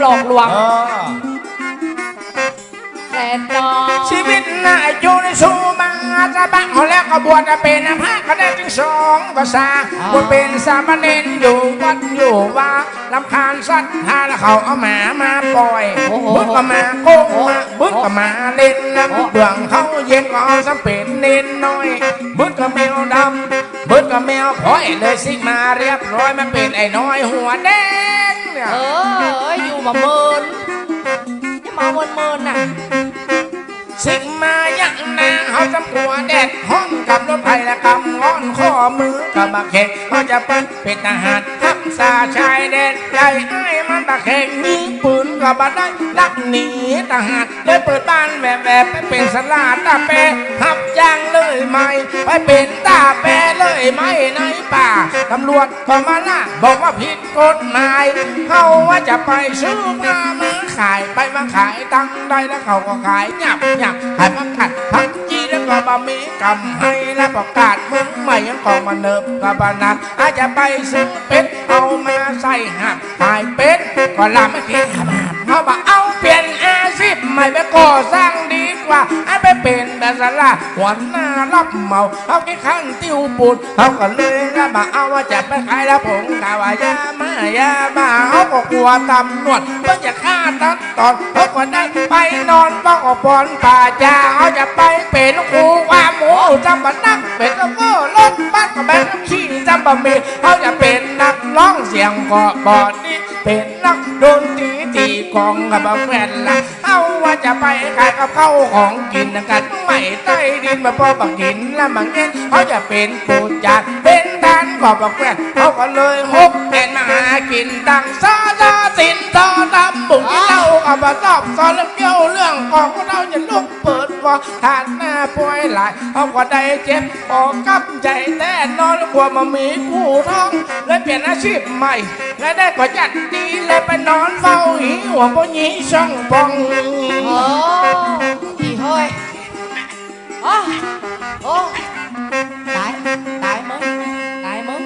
หลอกลวงเออแต่นอชีวิตน่าอยู่ในสู่มาจะบังเอาแล้วก็บวชจะเป็นพระก็ได้ถึงสองก็สาบวชเป็นสามเณรอยู่วัดอยู่ว่าลำคาญสัตว์หาแล้วเขาเอาหมามาปล่อยบึ้งก็มาโกงมาบึ้งก็มาเล่นน้ำเบื้องเขาเย็นก็เอาสำเป็นเน้นน้อยบึ้งก็แมวดำบึ้งก็แมวพลอยเลยสิมาเรียบร้อยมันเป็นไอ้น้อยหัวแดงเนี่ย เอออยู่ มาเมินอย่ามาเมินเมินน่ะสิ่งมายักนางเขาจำกัวแดดห้องกับรถไฟและกำง้อนข้อมือกับบักเข็กเขาจะเป็นเป็นทหารทักษาชายแดนใหญ่ไอ้มันบักเข็กมีปืนกับบัดได้ลักหนีทหารเลยเปิดบ้านแบบแบบเป็นสลาตาเปหับยางเลย ไหมไปเป็นตาแปรเลยไหมในป่าตำรวจก็มาล่าบอกว่าผิดกฎหมายเขาว่าจะไปซื้อมามาขายไปมาขายตังได้แล้วเขาก็ขายหยับหยับขายผักขัดผักจีแล้วก็บะมีกำให้และประกาศเมืองใหม่ยังก็มาเนิบกับบานันอาจจะไปซื้อเป็ดเอามาใส่หับขายเป็ดก็ลำไม่คิดหับเขาบอกเอาเปลี่ยนอา ชีพใหม่ไปก่อสร้างดีกว่าให้ไปเป็นแบบสลาหัวหน้ารับเหมาเขาคิดขั้นติ้วปูดเขาก็เลยก็มาเอาว่าจะไปขายแล้วผมกล่าวายามายามาเขาก็กลัวตำรวจเพื่อจะฆ่าตัดตอนเขาก็ได้ไปนอนเฝ้าก็ปอนป่าจ้าเขาจะไปเป็นครูควาหมูจำบันนักเป็นก็ก็รถบัสก็เป็นขี่จำบะมีเขาจะเป็นนักร้องเสียงก็บอดนี่ เป็นนักดนตรีตีกองกับแฟนละเอาว่าจะไปขายกับเข้าของกินกันไม่ใต้ดินมาพอบักกินและบางเงี้ยเขาจะเป็นผู้จัดเป็นด้านขอบักแฟนเขาก็เลยฮบเป็นมาหากินดังซาซาสินซอดำบุกเล่ากับมาตอบซอเรื่องเกี่ยวเรื่องของเราจะลุก เปิดวอทานหน้าป่วยหลายเขาก็ได้เจ็บออกกับใจแต่นอนกลัวมามีผู้ท้องเลยเปลี่ยนอาชีพใหม่และได้ก็จัดดีเลยไปนอนเฝ้าหิวหัวพ่อหยีช่องปองโอ้อีเฮ้ยโอ้โอ้ตายตายมึงตายมึง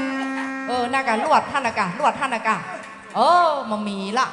เออหน่ากะลวดท่านอากาลวดท่านอากาเออมามีละ